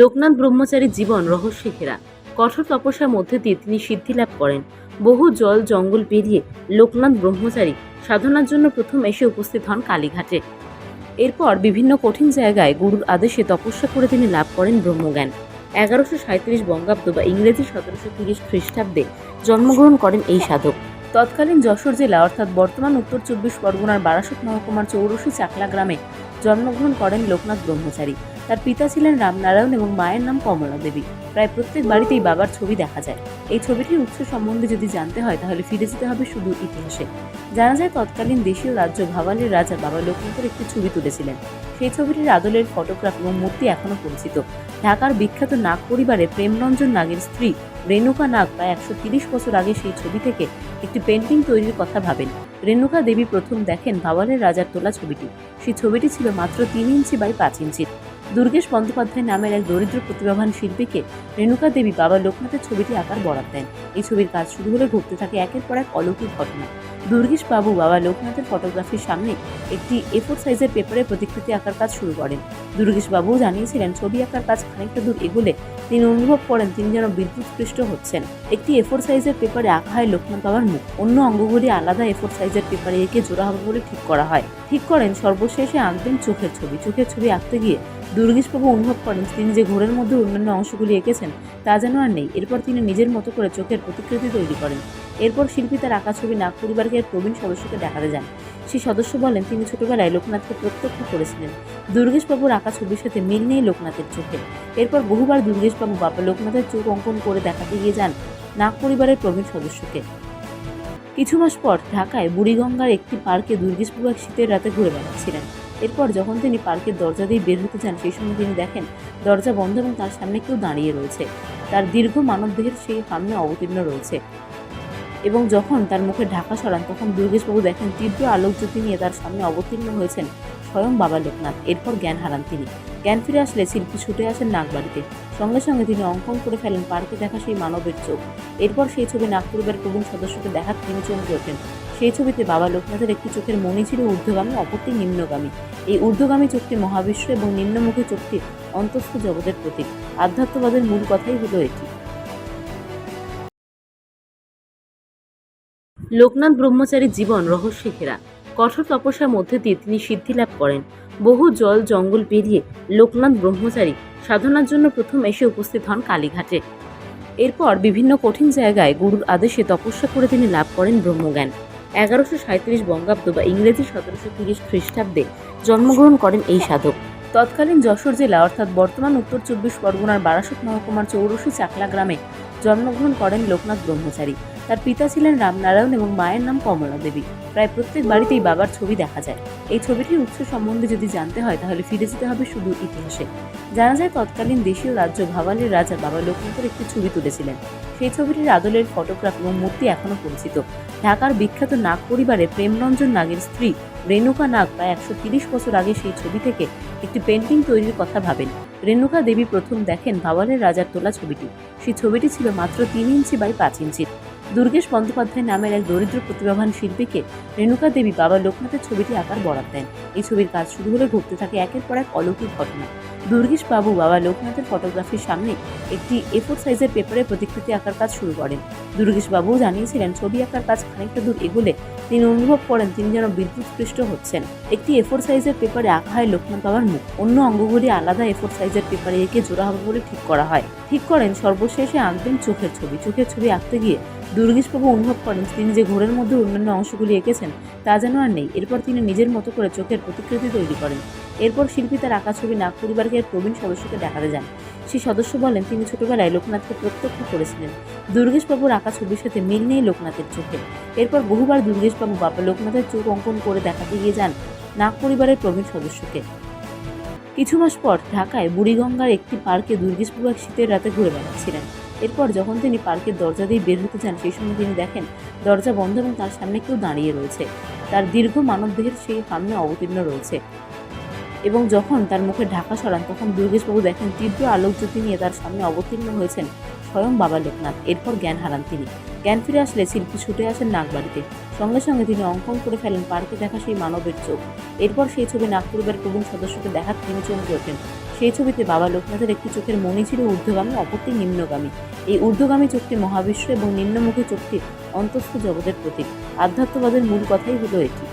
লোকনাথ ব্রহ্মচারীর জীবন রহস্যে ঘেরা। কঠোর তপস্যার মধ্যে দিয়ে তিনি সিদ্ধি লাভ করেন। বহু জল জঙ্গল পেরিয়ে লোকনাথ ব্রহ্মচারী সাধনার জন্য প্রথম এসে উপস্থিত হন কালীঘাটে। এরপর বিভিন্ন কঠিন জায়গায় গুরুর আদেশে তপস্যা করে তিনি লাভ করেন ব্রহ্মজ্ঞান। এগারোশো সাঁত্রিশ বঙ্গাব্দ বা ইংরেজি সতেরোশো তিরিশ খ্রিস্টাব্দে জন্মগ্রহণ করেন এই সাধক। তৎকালীন যশোর জেলা অর্থাৎ বর্তমান উত্তর চব্বিশ পরগনার বারাসত মহকুমার চৌরসী চাকলা গ্রামে জন্মগ্রহণ করেন লোকনাথ ব্রহ্মচারী। তার পিতা ছিলেন রামনারায়ণ এবং মায়ের নাম কমলা দেবী। প্রায় প্রত্যেক বাড়িতেই বাবার ছবি দেখা যায়। এই ছবিটির উৎস সম্বন্ধে যদি জানতে হয়, তাহলে ফিরে যেতে হবে শুধু ইতিহাসে। জানা যায়, তৎকালীন দেশীয় রাজ্য ভাওয়ালের রাজা বাবা লোকনাথের একটি ছবি তুলেছিলেন। সেই ছবিটির আদলের ফটোগ্রাফ এবং মূর্তি এখনও পরিচিত। ঢাকার বিখ্যাত নাগ পরিবারে প্রেমরঞ্জন নাগের স্ত্রী রেণুকা নাগ প্রায় একশো তিরিশ বছর আগে সেই ছবি থেকে একটি পেন্টিং তৈরির কথা ভাবেন। রেণুকা দেবী প্রথম দেখেন ভাওয়ালের রাজার তোলা ছবিটি। সেই ছবিটি ছিল মাত্র তিন ইঞ্চি বাই পাঁচ ইঞ্চির। দুর্গেশ বন্দ্যোপাধ্যায় নামের এক দরিদ্র প্রতিভাবান শিল্পীকে রেণুকা দেবী বাবা লোকনাথের ছবিটি আঁকার বরাদ দেন। এই ছবির কাজ শুরু হলে ঘটতে থাকে একের পর এক অলৌকিক ঘটনা। দুর্গেশ বাবু বাবা লোকনাথের ফটোগ্রাফির সামনে একটি এফোর সাইজের পেপারে প্রতিকৃতি আঁকার কাজ শুরু করেন। দুর্গেশ বাবু জানিয়েছিলেন, ছবি আঁকার কাজ খানিকটা দূর এগোলে তিনি অনুভব করেন তিনি যেন বিদ্যুৎস্পৃষ্ট হচ্ছেন। একটি এফোর সাইজের পেপারে আঁকা হয় লক্ষ্মণ বাবার মুখ। অন্য অঙ্গগুলি আলাদা এফোর সাইজের পেপারে এঁকে জোড়া হবে বলে ঠিক করা হয়। ঠিক করেন, সর্বশেষে আঁকবেন চোখের ছবি। চোখের ছবি আঁকতে গিয়ে দুর্গেশবাবু অনুভব করেন তিনি যে ঘোরের মধ্যে অন্যান্য অংশগুলি এঁকেছেন তা যেন আর নেই। এরপর তিনি নিজের মতো করে চোখের প্রতিকৃতি তৈরি করেন। এরপর শিল্পী তার আঁকা ছবি নাগ পরিবারকে প্রবীণ সদস্যকে দেখাতে যান। সেই সদস্য বলেন, তিনি ছোটবেলায় লোকনাথকে প্রত্যক্ষ করেছিলেন। দুর্গেশবাবুর আঁকা ছবির সাথে মিল নেই লোকনাথের চোখে। এরপর বহুবার দুর্গেশবাবু বাবা লোকনাথের চোখ অঙ্কন করে দেখাতে গিয়ে যান নাগ পরিবারের প্রবীণ সদস্যকে। কিছু মাস পর ঢাকায় বুড়িগঙ্গার একটি পার্কে দুর্গেশবাবু এক শীতের রাতে ঘুরে বেড়াচ্ছিলেন। এরপর যখন তিনি পার্কের দরজা দিয়ে বের হতে যান, সেই সময় তিনি দেখেন দরজা বন্ধ এবং তার সামনে কেউ দাঁড়িয়ে রয়েছে। তার দীর্ঘ মানবদেহের সেই সামনে অবতীর্ণ রয়েছে। এবং যখন তার মুখে ঢাকা সরান, তখন দুর্গেশবাবু দেখেন তীব্র আলোকজ্যোতি নিয়ে তার সামনে অবতীর্ণ হয়েছেন স্বয়ং বাবা লোকনাথ। এরপর জ্ঞান হারান তিনি। জ্ঞান ফিরে আসলে শিল্পী ছুটে আসেন নাগবাড়িতে। সঙ্গে সঙ্গে তিনি অঙ্কন করে ফেলেন পার্কে দেখা সেই মানবের চোখ। এরপর সেই ছবি নাগ পরিবারের প্রবীণ সদস্যকে দেখার তিনি চমকে ওঠেন। সেই ছবিতে বাবা লোকনাথের একটি চোখের মণি ছিল ঊর্ধ্বগামী, অপরটি নিম্নগামী। এই ঊর্ধ্বগামী চোখটি মহাবিশ্ব এবং নিম্নমুখী চোখটি অন্তস্থ জগতের প্রতীক। আধ্যাত্মবাদের মূল কথাই হলো এটি। লোকনাথ ব্রহ্মচারীর জীবন রহস্যে ঘেরা। কঠোর তপস্যার মধ্যে দিয়ে তিনি সিদ্ধি লাভ করেন। বহু জল জঙ্গল পেরিয়ে লোকনাথ ব্রহ্মচারী সাধনার জন্য প্রথম এসে উপস্থিত হন কালীঘাটে। এরপর বিভিন্ন কঠিন জায়গায় গুরুর আদেশে তপস্যা করে তিনি লাভ করেন ব্রহ্মজ্ঞান। এগারোশো সাঁত্রিশ বঙ্গাব্দ বা ইংরেজি সতেরোশো তিরিশ খ্রিস্টাব্দে জন্মগ্রহণ করেন এই সাধক। তৎকালীন যশোর জেলা অর্থাৎ বর্তমান উত্তর চব্বিশ পরগনার বারাসত মহকুমার চৌরসী চাকলা গ্রামে জন্মগ্রহণ করেন লোকনাথ ব্রহ্মচারী। তার পিতা ছিলেন রামনারায়ণ এবং মায়ের নাম কমলা দেবী। প্রায় প্রত্যেক বাড়িতেই বাবার ছবি দেখা যায়। এই ছবিটির উৎস সম্বন্ধে যদি জানতে হয়, তাহলে ফিরে যেতে হবে শুধু ইতিহাসে। জানা যায়, তৎকালীন দেশীয় রাজ্য ভাওয়ালের রাজা বাবা লোকনাথের একটি ছবি তুলেছিলেন। সেই ছবিটির আদলের ফটোগ্রাফ এবং মূর্তি এখনও পরিচিত। ঢাকার বিখ্যাত নাগ পরিবারে প্রেমরঞ্জন নাগের স্ত্রী রেণুকা নাগ প্রায় একশো তিরিশ বছর আগে সেই ছবি থেকে একটি পেন্টিং তৈরির কথা ভাবেন। রেণুকা দেবী প্রথম দেখেন ভাওয়ালের রাজার তোলা ছবিটি। সেই ছবিটি ছিল মাত্র তিন ইঞ্চি বাই পাঁচ ইঞ্চির। দুর্গেশ বন্দ্যোপাধ্যায় নামের এক দরিদ্র প্রতিভাবান শিল্পীকে রেণুকা দেবী বাবা লোকনাথের ছবিটি আঁকার বরাদ দেন। এই ছবির কাজ শুরু হলে ঘটতে থাকে একের পর এক অলৌকিক ঘটনা। দুর্গেশ বাবু বাবা লোকনাথের ফটোগ্রাফির সামনে একটি এফোর সাইজের পেপারে প্রতিকৃতি আঁকার কাজ শুরু করেন। দুর্গেশ বাবু জানিয়েছিলেন, ছবি আঁকার কাজ খানিকটা দূর এগোলে তিনি অনুভব করেন তিনি যেন বিদ্যুৎস্পৃষ্ট হচ্ছেন। একটি এফোর সাইজের পেপারে আঁকা হয় লোকনাথ বাবার মুখ। অন্য অঙ্গগুলি আলাদা এফোর সাইজের পেপারে এঁকে জোড়া হবে বলে ঠিক করা হয়। ঠিক করেন, সর্বশেষে আঁকবেন চোখের ছবি। চোখের ছবি আঁকতে গিয়ে দুর্গেশবাবু অনুভব করেন, তিনি যে ঘোরের মধ্যে অন্যান্য অংশগুলি এঁকেছেন, তা যেন আর নেই। এরপর তিনি নিজের মতো করে চোখের প্রতিকৃতি তৈরি করেন। এরপর শিল্পী তার আঁকা ছবি নাগ পরিবারকে প্রবীণ সদস্যকে দেখাতে যান। সেই সদস্য বলেন, তিনি ছোটবেলায় লোকনাথকে প্রত্যক্ষ করেছিলেন। দুর্গেশবাবুর আঁকা ছবির সাথে মিল নেই লোকনাথের চোখে। এরপর বহুবার দুর্গেশবাবু বাবা লোকনাথের চোখ অঙ্কন করে দেখাতে গিয়ে যান নাগ পরিবারের প্রবীণ সদস্যকে। কিছু মাস পর ঢাকায় বুড়িগঙ্গার একটি পার্কে দুর্গেশবাবু শীতের রাতে ঘুরে বেড়াচ্ছিলেন। এরপর যখন তিনি পার্কের দরজা দিয়ে বের হতে চান, সেই সময় তিনি দেখেন দরজা বন্ধ এবং তার সামনে কেউ দাঁড়িয়ে রয়েছে। তার দীর্ঘ মানবদেহের সেই সামনে অবতীর্ণ রয়েছে। এবং যখন তার মুখে ঢাকা সরান, তখন দুর্গেশবাবু দেখেন তীব্র আলোকজ্যোতি নিয়ে তার সামনে অবতীর্ণ হয়েছেন স্বয়ং বাবা লোকনাথ। এরপর জ্ঞান হারান তিনি। জ্ঞান ফিরে আসলে শিল্পী ছুটে আসেন নাগবাড়িতে। সঙ্গে সঙ্গে তিনি অঙ্কন করে ফেলেন পার্কে দেখা সেই মানবের চোখ। এরপর সেই ছবি নাগপরিবার প্রবীণ সদস্যকে দেখা তিনি চমকে ওঠেন। সেই ছবিতে বাবা লোকনাথের একটি চোখের মনে ছিল ঊর্ধ্বগামী, অপরটি নিম্নগামী। এই ঊর্ধ্বগামী চোখটি মহাবিশ্ব এবং নিম্নমুখী চোখটি অন্তঃস্থ জগতের প্রতীক। আধ্যাত্মবাদের মূল কথাই হলো এটি।